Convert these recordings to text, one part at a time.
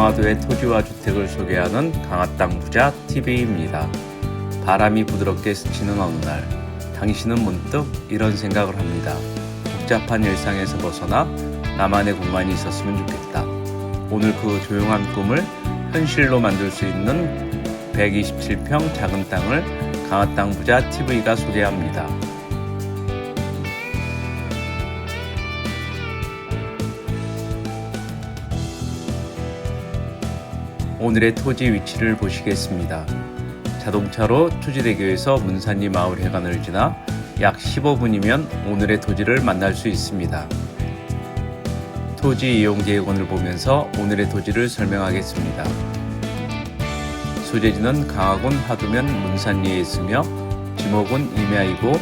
강화도의 토지와 주택을 소개하는 강화땅 부자 TV입니다. 바람이 부드럽게 스치는 어느 날, 당신은 문득 이런 생각을 합니다. 복잡한 일상에서 벗어나 나만의 공간이 있었으면 좋겠다. 오늘 그 조용한 꿈을 현실로 만들 수 있는 127평 작은 땅을 강화땅 부자 TV가 소개합니다. 오늘의 토지 위치를 보시겠습니다. 자동차로 투지대교에서 문산리 마을 해관을 지나 약 15분이면 오늘의 토지를 만날 수 있습니다. 토지 이용 계획원을 보면서 오늘의 토지를 설명하겠습니다. 소재지는 강화군 화두면 문산리에 있으며 지목은 임야이고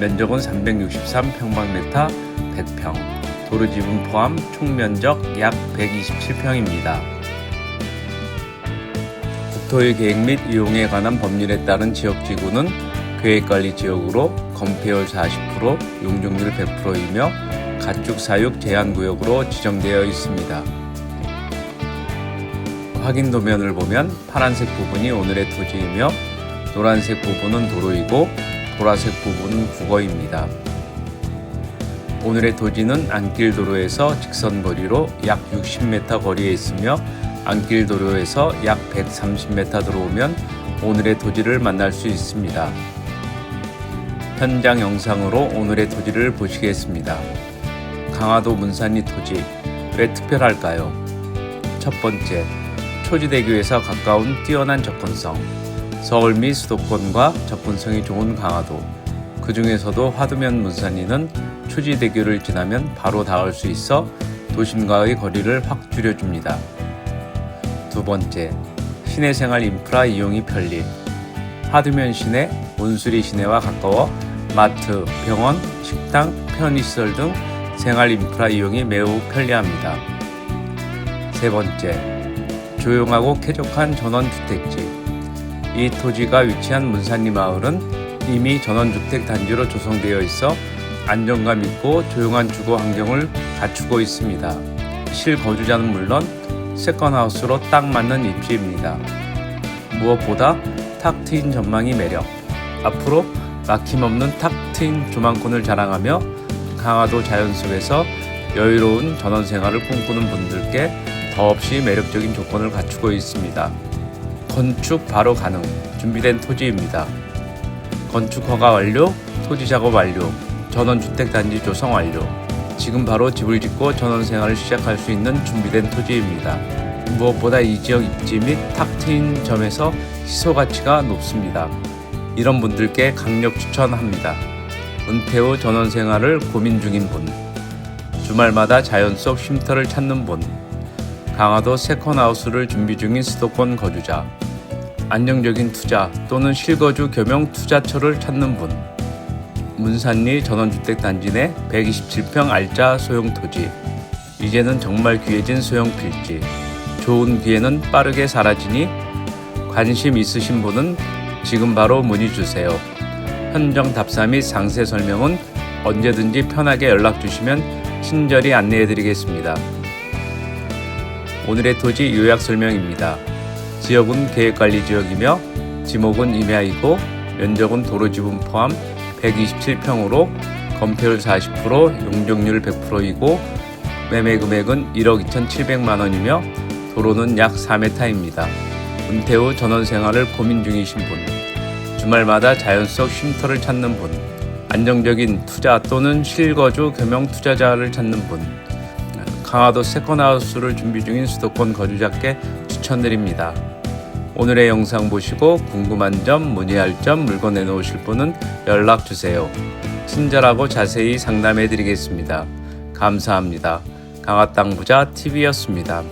면적은 363평방미터 100평, 도로 지분 포함 총 면적 약 127평입니다. 국토의 계획 및 이용에 관한 법률에 따른 지역지구는 계획관리지역으로 건폐율 40%, 용적률 100%이며 가축 사육 제한구역으로 지정되어 있습니다. 확인 도면을 보면 파란색 부분이 오늘의 토지이며 노란색 부분은 도로이고 보라색 부분은 국어입니다. 오늘의 토지는 안길 도로에서 직선 거리로 약 60m 거리에 있으며 안길 도로에서 약 130m 들어오면 오늘의 토지를 만날 수 있습니다. 현장 영상으로 오늘의 토지를 보시겠습니다. 강화도 문산리 토지 왜 특별할까요? 첫 번째, 초지대교에서 가까운 뛰어난 접근성, 서울 미 수도권과 접근성이 좋은 강화도, 그 중에서도 화두면 문산리는 초지대교를 지나면 바로 닿을 수 있어 도심과의 거리를 확 줄여줍니다. 두 번째, 시내 생활 인프라 이용이 편리. 하두면 시내, 온수리 시내와 가까워 마트, 병원, 식당, 편의시설 등 생활 인프라 이용이 매우 편리합니다. 세 번째, 조용하고 쾌적한 전원주택지. 이 토지가 위치한 문산리 마을은 이미 전원주택 단지로 조성되어 있어 안정감 있고 조용한 주거 환경을 갖추고 있습니다. 실거주자는 물론 세컨하우스로 딱 맞는 입지입니다. 무엇보다 탁 트인 전망이 매력. 앞으로 막힘없는 탁 트인 조망권을 자랑하며 강화도 자연 속에서 여유로운 전원 생활을 꿈꾸는 분들께 더없이 매력적인 조건을 갖추고 있습니다. 건축 바로 가능. 준비된 토지입니다. 건축 허가 완료, 토지 작업 완료, 전원주택 단지 조성 완료. 지금 바로 집을 짓고 전원 생활을 시작할 수 있는 준비된 토지입니다. 무엇보다 이 지역 입지 및 탁 트인 점에서 희소 가치가 높습니다. 이런 분들께 강력 추천합니다. 은퇴 후 전원 생활을 고민 중인 분, 주말마다 자연 속 쉼터를 찾는 분, 강화도 세컨하우스를 준비 중인 수도권 거주자, 안정적인 투자 또는 실거주 겸용 투자처를 찾는 분, 문산리 전원주택 단지 내 127평 알짜 소형 토지. 이제는 정말 귀해진 소형 필지. 좋은 기회는 빠르게 사라지니 관심 있으신 분은 지금 바로 문의 주세요. 현정 답사 및 상세 설명은 언제든지 편하게 연락 주시면 친절히 안내해 드리겠습니다. 오늘의 토지 요약 설명입니다. 지역은 계획관리 지역이며 지목은 임야이고 면적은 도로 지분 포함 127평으로 건폐율 40%, 용적률 100%이고 매매 금액은 1억 2,700만 원이며 도로는 약 4m입니다. 은퇴 후 전원 생활을 고민 중이신 분, 주말마다 자연 속 쉼터를 찾는 분, 안정적인 투자 또는 실거주 겸용 투자자를 찾는 분, 강화도 세컨하우스를 준비 중인 수도권 거주자께 추천드립니다. 오늘의 영상 보시고 궁금한 점, 문의할 점, 물건 내놓으실 분은 연락 주세요. 친절하고 자세히 상담해 드리겠습니다. 감사합니다. 강화땅 부자 TV였습니다.